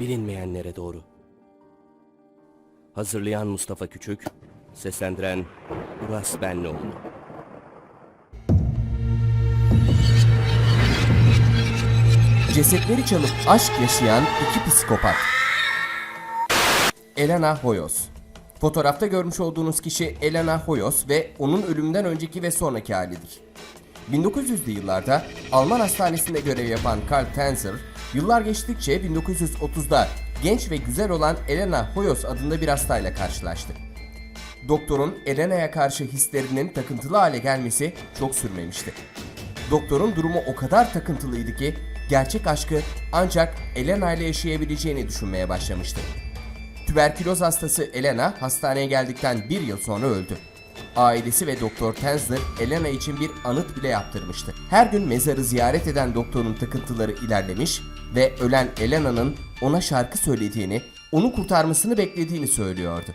bilinmeyenlere doğru. Hazırlayan Mustafa Küçük, seslendiren Uras Benlioğlu. Cesetleri çalıp aşk yaşayan iki psikopat. Elena Hoyos. Fotoğrafta görmüş olduğunuz kişi Elena Hoyos ve onun ölümünden önceki ve sonraki halidir. 1900'lü yıllarda Alman hastanesinde görev yapan Karl Tenzer, yıllar geçtikçe 1930'da genç ve güzel olan Elena Hoyos adında bir hastayla karşılaştı. Doktorun Elena'ya karşı hislerinin takıntılı hale gelmesi çok sürmemişti. Doktorun durumu o kadar takıntılıydı ki gerçek aşkı ancak Elena ile yaşayabileceğini düşünmeye başlamıştı. Tüberküloz hastası Elena hastaneye geldikten bir yıl sonra öldü. Ailesi ve Doktor Tensler Elena için bir anıt bile yaptırmıştı. Her gün mezarı ziyaret eden doktorun takıntıları ilerlemiş ve ölen Elena'nın ona şarkı söylediğini, onu kurtarmasını beklediğini söylüyordu.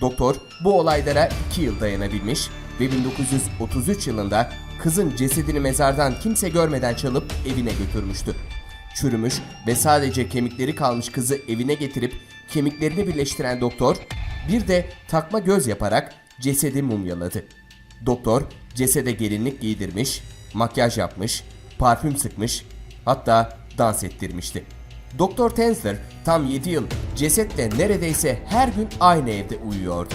Doktor bu olaylara 2 yıl dayanabilmiş ve 1933 yılında kızın cesedini mezardan kimse görmeden çalıp evine götürmüştü. Çürümüş ve sadece kemikleri kalmış kızı evine getirip kemiklerini birleştiren doktor bir de takma göz yaparak cesedi mumyaladı. Doktor cesede gelinlik giydirmiş, makyaj yapmış, parfüm sıkmış, hatta dans ettirmişti. Doktor Tensler tam 7 yıl cesetle neredeyse her gün aynı evde uyuyordu.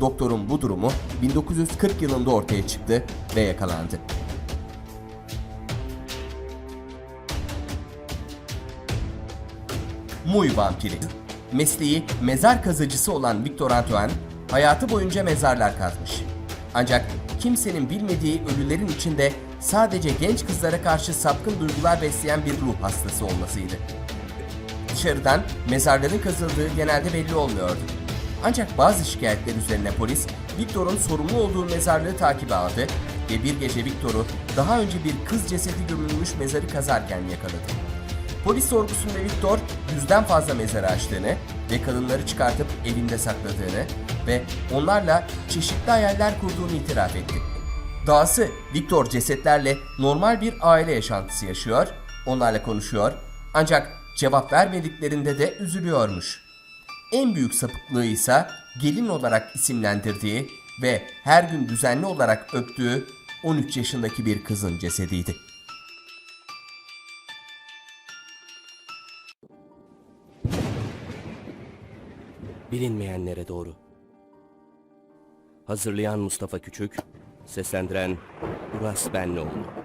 Doktorun bu durumu 1940 yılında ortaya çıktı ve yakalandı. Muy vampiri. Mesleği mezar kazıcısı olan Victor Antoine hayatı boyunca mezarlar kazmış. Ancak kimsenin bilmediği ölülerin içinde sadece genç kızlara karşı sapkın duygular besleyen bir ruh hastası olmasıydı. Dışarıdan mezarların kazıldığı genelde belli olmuyordu. Ancak bazı şikayetler üzerine polis Victor'un sorumlu olduğu mezarlığı takibe aldı ve bir gece Victor'u daha önce bir kız cesedi gömülmüş mezarı kazarken yakaladı. Polis sorgusunda Victor yüzden fazla mezarı açtığını ve kadınları çıkartıp evinde sakladığını ve onlarla çeşitli hayaller kurduğunu itiraf etti. Dahası Victor cesetlerle normal bir aile yaşantısı yaşıyor, onlarla konuşuyor ancak cevap vermediklerinde de üzülüyormuş. En büyük sapıklığı ise gelin olarak isimlendirdiği ve her gün düzenli olarak öptüğü 13 yaşındaki bir kızın cesediydi. Bilinmeyenlere doğru. Hazırlayan Mustafa Küçük, seslendiren Uras Benlioğlu.